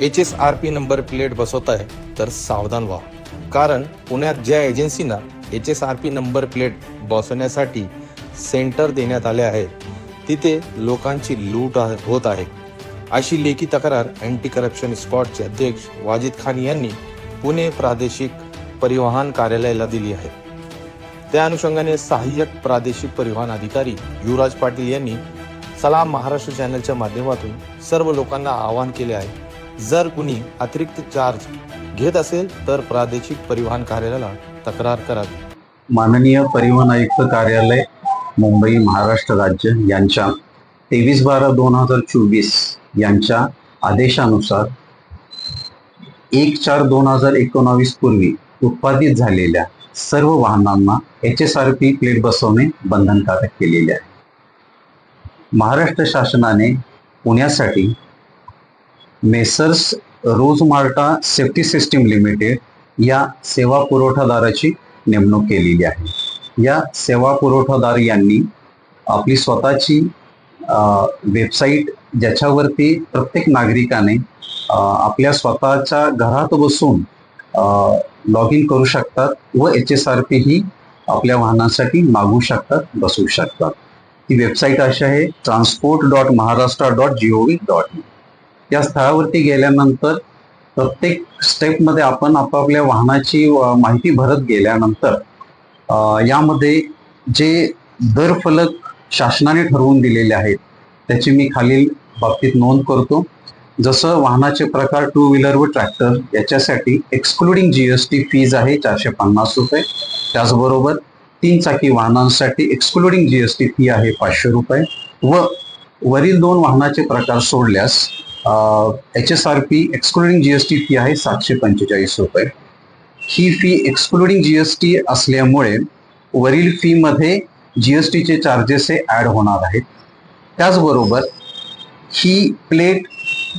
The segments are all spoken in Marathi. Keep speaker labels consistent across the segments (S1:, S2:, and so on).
S1: H S R P number plate बसवत आहे तर सावधान व्हा. कारण पुण्यात ज्या एजन्सीना H S R P number plate बसवण्यासाठी सेंटर देण्यात आले आहे तिथे लोकांची लूट होत आहे. अशी लेखी तक्रार अँटी करप्शन स्पॉटचे अध्यक्ष वाजिद खान यांनी पुणे प्रादेशिक परिवहन कार्यालयाला दिली आहे. त्या अनुषंगाने सहाय्यक प्रादेशिक परिवहन अधिकारी युवराज पाटील यांनी सलाम महाराष्ट्र चॅनलच्या माध्यमातून सर्व लोकांना आवाहन केले आहे. जर कुणी अतिरिक्त चार्ज घेत असेल तर प्रादेशिक परिवहन कार्यालयाला तक्रार करावी
S2: माननीय परिवहन आयुक्त कार्यालय मुंबई महाराष्ट्र राज्य यांच्या तेवीस बारा दोन हजार चोवीस यांच्या आदेशानुसार एक चार दोन हजार एकोणावीस पूर्वी उत्पादित झालेल्या सर्व वाहनांना H S R P plate बसवणे बंधनकारक केलेले आहे. महाराष्ट्र शासनाने पुण्यासाठी Messrs Rosmerta safety system limited या सेवा पुरवठादाराची नेमणूक केलेली आहे. या सेवा पुरवठादार यांनी आपली स्वतःची वेबसाईट ज्याच्यावरती प्रत्येक नागरिकाने आपल्या स्वतःच्या घरात बसून लॉग इन करू शकतात व एच एस आर पी ही आपल्या वाहनासाठी मागू शकतात बसवू शकतात. ती वेबसाईट अशी आहे transport dot Maharashtra dot G O V dot in या स्थळावरती गेल्यानंतर प्रत्येक स्टेपमध्ये आपण आपापल्या वाहनाची माहिती भरत गेल्यानंतर यामध्ये जे दर फलक शासनाने ठरवून दिलेले आहेत त्याची मी खालील बाबतीत नोंद करतो. जसं वाहनाचे प्रकार टू व्हीलर व ट्रॅक्टर याच्यासाठी एक्सक्लुडिंग जीएसटी फीज आहे चारशे पन्नास रुपये. त्याचबरोबर तीन चाकी वाहनांसाठी एक्सक्लुडिंग जीएसटी फी आहे पाचशे रुपये. व वरील दोन वाहनाचे प्रकार सोडल्यास H S R P excluding GST fee आहे सातशे पंचेचाळीस रुपये. ही फी एक्सक्लुडिंग जीएसटी असल्यामुळे वरील फीमध्ये जी एस जीएसटीचे चार्जेस हे ॲड होणार आहेत. त्याचबरोबर ही प्लेट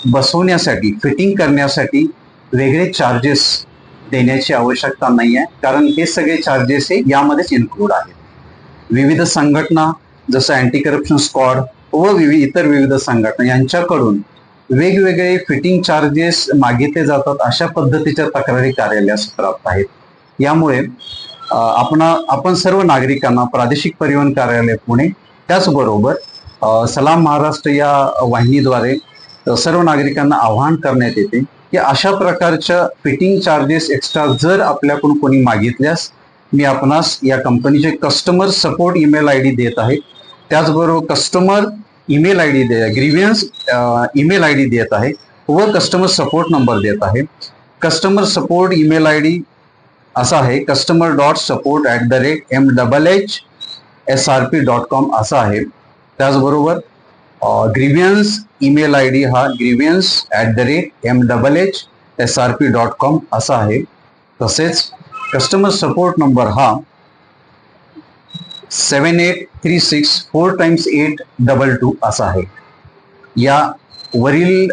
S2: बसवण्यासाठी फिटिंग करण्यासाठी वेगळे चार्जेस देण्याची आवश्यकता नाही आहे कारण हे सगळे चार्जेस हे यामध्येच इन्क्लूड आहेत. विविध संघटना जसं अँटी करप्शन स्क्वॉड व विविध इतर विविध संघटना यांच्याकडून वेगवेगळे फिटिंग चार्जेस मागितले जातात अशा पद्धतीच्या तक्रारी कार्यालयास प्राप्त आहेत. यामुळे आपण आपण सर्व नागरिकांना प्रादेशिक परिवहन कार्यालय पुणे त्याचबरोबर सलाम महाराष्ट्र या वाहिनीद्वारे सर्व नागरिकांना आवाहन करण्यात येते की अशा प्रकारच्या फिटिंग चार्जेस एक्स्ट्रा जर आपल्याकडून कोणी मागितल्यास मी आपणास या कंपनीचे customer support email I D देत आहे. त्याचबरोबर कस्टमर ईमेल आय डी दे ग्रीवियन्स ईमेल आय डी देत आहे व कस्टमर सपोर्ट नंबर देत आहे. Customer support email I D असा आहे customer dot support at the rate M double H S R P dot com असा आहे. त्याचबरोबर ग्रीवियन्स ईमेल आय डी हा grievance at the rate M double H S R P dot com असा आहे. तसेच कस्टमर सपोर्ट नंबर हा seven eight three six four times eight double two असा आहे. या वरील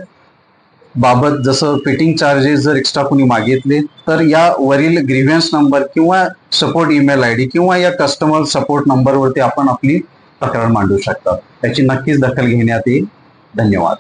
S2: बाबत जसं फिटिंग चार्जेस जर एक्स्ट्रा कोणी मागितले तर या वरील ग्रीव्हन्स नंबर किंवा सपोर्ट ईमेल आय डी किंवा या कस्टमर सपोर्ट नंबरवरती आपण आपली तक्रार मांडू शकता. त्याची नक्कीच दखल घेण्यात येईल. धन्यवाद.